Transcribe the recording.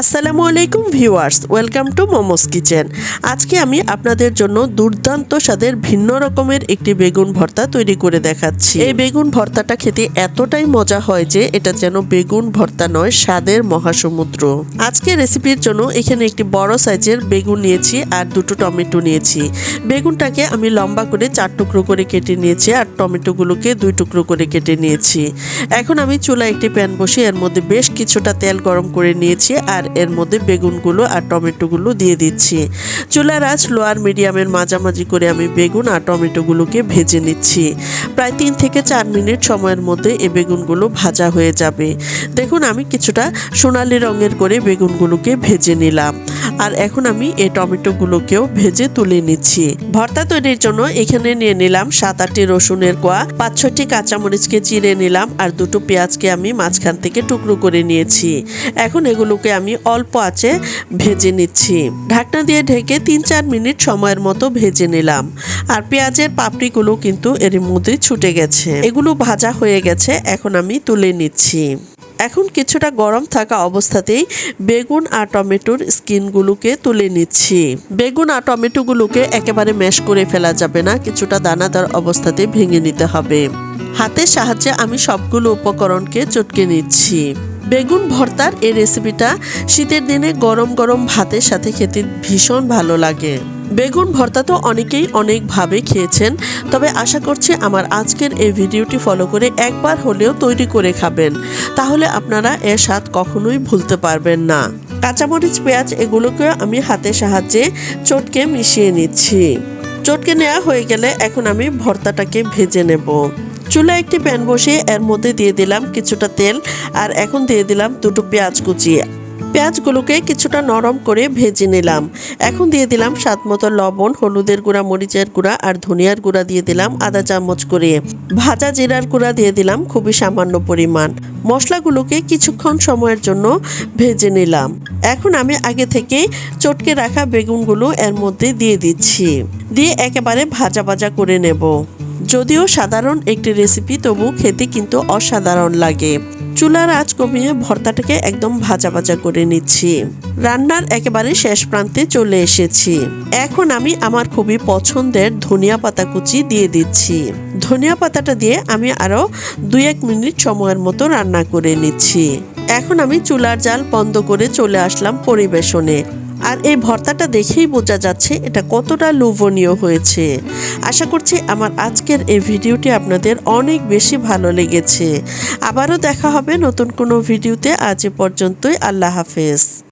আসসালামু আলাইকুম viewers, welcome to momos kitchen. আজকে আমি আপনাদের জন্য দুর্দান্ত স্বাদের ভিন্ন রকমের একটি বেগুন ভর্তা তৈরি করে দেখাচ্ছি। এই বেগুন ভর্তাটা খেতে এতটাই মজা হয় যে এটা যেন বেগুন ভর্তা নয়, স্বাদের মহাসমুদ্র। আজকে রেসিপির জন্য এখানে একটি বড় সাইজের বেগুন নিয়েছি আর দুটো টমেটো নিয়েছি। বেগুনটাকে আমি লম্বা করে চার টুকরো করে কেটে নিয়েছি আর টমেটোগুলোকে দুই টুকরো করে কেটে নিয়েছি। এখন আমি চুলা একটি প্যান বসিয়ে এর মধ্যে বেশ কিছুটা তেল গরম করে নিয়েছি আর এর মধ্যে বেগুনগুলো আর টমেটোগুলো দিয়ে দিচ্ছি। চুলার আঁচ লো আর মিডিয়ামের মাঝামাঝি করে আমি বেগুন আর টমেটোগুলোকে ভেজে নিচ্ছি। প্রায় তিন থেকে চার মিনিট সময়ের মধ্যে এই বেগুনগুলো ভাজা হয়ে যাবে। দেখুন, আমি কিছুটা সোনালি রঙের করে বেগুনগুলোকে ভেজে নিলাম। আর এখন আমি এই টমেটোগুলোকেও ভেজে তুলে নিচ্ছি। ভর্তা তৈরির জন্য এখানে নিয়ে নিলাম সাত আটটি রসুনের কোয়া, পাঁচ ছটি কাঁচামরিচকে চিড়ে নিলাম আর দুটো পেঁয়াজকে আমি মাঝখান থেকে টুকরো করে নিয়েছি। এখন এগুলোকে আমি অল্প আঁচে ভেজে নিচ্ছি। ঢাকনা দিয়ে ঢেকে তিন চার মিনিট সময়ের মতো ভেজে নিলাম। আর পেঁয়াজের পাপড়িগুলো কিন্তু এর মধ্যে ছুটে গেছে। এগুলো ভাজা হয়ে গেছে, এখন আমি তুলে নিচ্ছি। এখন কিছুটা গরম থাকা অবস্থাতেই বেগুন আর টমেটোর স্কিনগুলোকে তুলে নিচ্ছি। বেগুন আর টমেটোগুলোকে একেবারে ম্যাশ করে ফেলা যাবে না, কিছুটা দানাদার অবস্থাতে ভেঙে নিতে হবে। হাতের সাহায্যে আমি সবগুলো উপকরণকে চটকে নিচ্ছি। বেগুন ভর্তার এই রেসিপিটা শীতের দিনে গরম গরম ভাতের সাথে খেতে ভীষণ ভালো লাগে। বেগুন ভর্তা তো অনেকেই অনেকভাবে খেয়েছেন, তবে আশা করছি আমার আজকের এই ভিডিওটি ফলো করে একবার হলেও তৈরি করে খাবেন। তাহলে আপনারা এর স্বাদ কখনোই ভুলতে পারবেন না। কাঁচামরিচ, পেঁয়াজ এগুলোকে আমি হাতের সাহায্যে চটকে মিশিয়ে নিচ্ছি। চটকে নেওয়া হয়ে গেলে এখন আমি ভর্তাটাকে ভেজে নেব। চুলা একটি প্যান বসিয়ে এর মধ্যে দিয়ে দিলাম কিছুটা তেল আর এখন দিয়ে দিলাম দুটো পেঁয়াজ কুচিয়ে পেঁয়াজগুলোকে কিছুটা নরম করে ভেজে নিলাম। এখন দিয়ে দিলাম স্বাদ মতো লবণ, হলুদের গুঁড়া, মরিচের গুঁড়া আর ধনিয়ার গুঁড়া দিয়ে দিলাম আধা চামচ করে। ভাজা জিরার গুঁড়া দিয়ে দিলাম খুবই সামান্য পরিমাণ। মশলাগুলোকে কিছুক্ষণ সময়ের জন্য ভেজে নিলাম। এখন আমি আগে থেকে চটকে রাখা বেগুনগুলো এর মধ্যে দিয়ে দিচ্ছি। দিয়ে একেবারে ভাজা ভাজা করে নেব। যদিও সাধারণ একটি রেসিপি তবু খেতে কিন্তু অসাধারণ লাগে। চুলার আঁচ কমিয়ে ভর্তাটাকে একদম ভাজা ভাজা করে নিচ্ছি। রান্নার একেবারে শেষ প্রান্তে চলে এসেছি। এখন আমি আমার খুবই পছন্দের ধনিয়া পাতা কুচি দিয়ে দিচ্ছি। ধনিয়া পাতাটা দিয়ে আমি আরও দুই এক মিনিট সময়ের মতো রান্না করে নিচ্ছি। এখন আমি চুলার জাল বন্ধ করে চলে আসলাম পরিবেশনে। আর এই ভর্তাটা দেখেই বোঝা যাচ্ছে এটা কতটা লোভনীয় হয়েছে। আশা করছি আমার আজকের এই ভিডিওটি আপনাদের অনেক বেশি ভালো লেগেছে। আবারও দেখা হবে নতুন কোনো ভিডিওতে। আজ এ পর্যন্তই আল্লাহ হাফেজ।